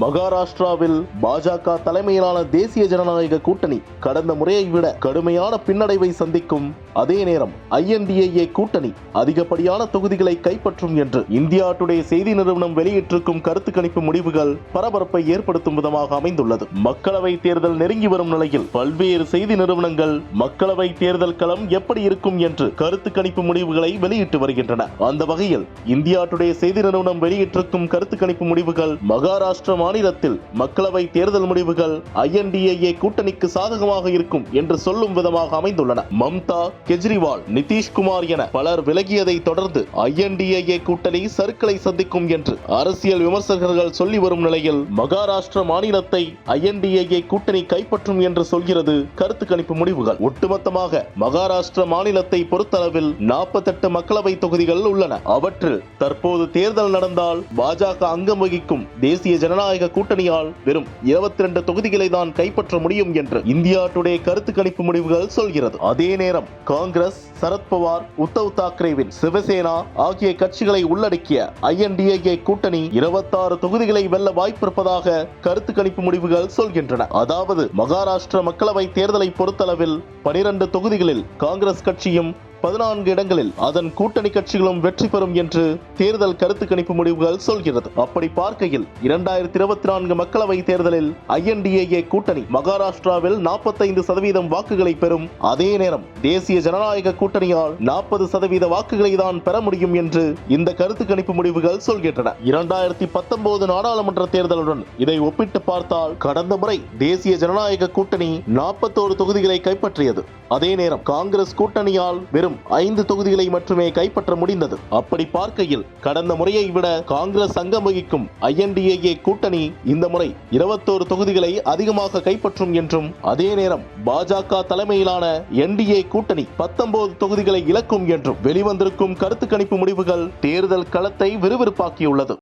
மகாராஷ்டிராவில் பாஜக தலைமையிலான தேசிய ஜனநாயக கூட்டணி கடந்த முறையை விட கடுமையான பின்னடைவை சந்திக்கும் அதே நேரம் ஐஎன்டிஏஏ கூட்டணி அதிகப்படியான தொகுதிகளை கைப்பற்றும் என்று இந்தியா டுடே செய்தி நிறுவனம் வெளியிட்டிருக்கும் கருத்து கணிப்பு முடிவுகள் பரபரப்பை ஏற்படுத்தும் விதமாக அமைந்துள்ளது. மக்களவை தேர்தல் நெருங்கி வரும் நிலையில் பல்வேறு செய்தி நிறுவனங்கள் மக்களவை தேர்தல் களம் எப்படி இருக்கும் என்று கருத்து கணிப்பு முடிவுகளை வெளியிட்டு வருகின்றன. அந்த வகையில் இந்தியா டுடே செய்தி நிறுவனம் வெளியிட்டிருக்கும் கருத்து கணிப்பு முடிவுகள் மகாராஷ்டிர மாநிலத்தில் மக்களவை தேர்தல் முடிவுகள் ஐஎன்டிஏ கூட்டணிக்கு சாதகமாக இருக்கும் என்று சொல்லும் விதமாக அமைந்துள்ளன. மம்தா கெஜ்ரிவால் நிதிஷ்குமார் என பலர் விலகியதை தொடர்ந்து ஐஎன்டிஏ கூட்டணி சருக்களை சந்திக்கும் என்று அரசியல் விமர்சகர்கள் சொல்லி வரும் நிலையில் மகாராஷ்டிர மாநிலத்தை ஐஎன்டிஏஏ கூட்டணி கைப்பற்றும் என்று சொல்கிறது கருத்து கணிப்பு முடிவுகள். ஒட்டுமொத்தமாக மகாராஷ்டிர மாநிலத்தை பொறுத்தளவில் நாற்பத்தெட்டு மக்களவை தொகுதிகள் உள்ளன. அவற்றில் தற்போது தேர்தல் நடந்தால் பாஜக அங்கம் வகிக்கும் தேசிய ஜனநாயக கூட்டணியால் வெறும் இருபத்தி ரெண்டு தொகுதிகளை தான் கைப்பற்ற முடியும் என்று இந்தியா டுடே கருத்து கணிப்பு முடிவுகள் சொல்கிறது. அதே நேரம் காங்கிரஸ் சரத்பவார் உத்தவ் தாக்கரேவின் சிவசேனா ஆகிய கட்சிகளை உள்ளடக்கிய ஐஎன்டிஏ கூட்டணி இருபத்தாறு தொகுதிகளை வெல்ல வாய்ப்பிருப்பதாக கருத்து கணிப்பு முடிவுகள் சொல்கின்றன. அதாவது மகாராஷ்டிர மக்களவை தேர்தலை பொறுத்தளவில் பனிரெண்டு தொகுதிகளில் காங்கிரஸ் கட்சியும் பதினான்கு இடங்களில் அதன் கூட்டணி கட்சிகளும் வெற்றி பெறும் என்று தேர்தல் கருத்து கணிப்பு முடிவுகள் சொல்கிறது. அப்படி பார்க்கையில் இரண்டாயிரத்தி இருபத்தி நான்கு மக்களவை தேர்தலில் ஐஎன்டிஏஏ கூட்டணி மகாராஷ்டிராவில் நாற்பத்தைந்து சதவீதம் வாக்குகளை பெறும். அதே நேரம் தேசிய ஜனநாயக கூட்டணியால் நாற்பது சதவீத வாக்குகளை தான் பெற முடியும் என்று இந்த கருத்து கணிப்பு முடிவுகள் சொல்கின்றன. இரண்டாயிரத்தி பத்தொன்பது நாடாளுமன்ற தேர்தலுடன் இதை ஒப்பிட்டு பார்த்தால் கடந்த முறை தேசிய ஜனநாயக கூட்டணி நாற்பத்தோரு தொகுதிகளை கைப்பற்றியது. அதே நேரம் காங்கிரஸ் கூட்டணியால் வெறும் வெறும் ஐந்து தொகுதிகளை மட்டுமே கைப்பற்ற முடிந்தது. அப்படி பார்க்கையில் கடந்த முறையை விட காங்கிரஸ் அங்கம் வகிக்கும் ஐஎன்டிஏஏ கூட்டணி இந்த முறை இருபத்தோரு தொகுதிகளை அதிகமாக கைப்பற்றும் என்றும் அதே நேரம் பாஜக தலைமையிலான என்டிஏ கூட்டணி பத்தொன்பது தொகுதிகளை இழக்கும் என்றும் வெளிவந்திருக்கும் கருத்து கணிப்பு முடிவுகள் தேர்தல் களத்தை விறுவிறுப்பாக்கியுள்ளது.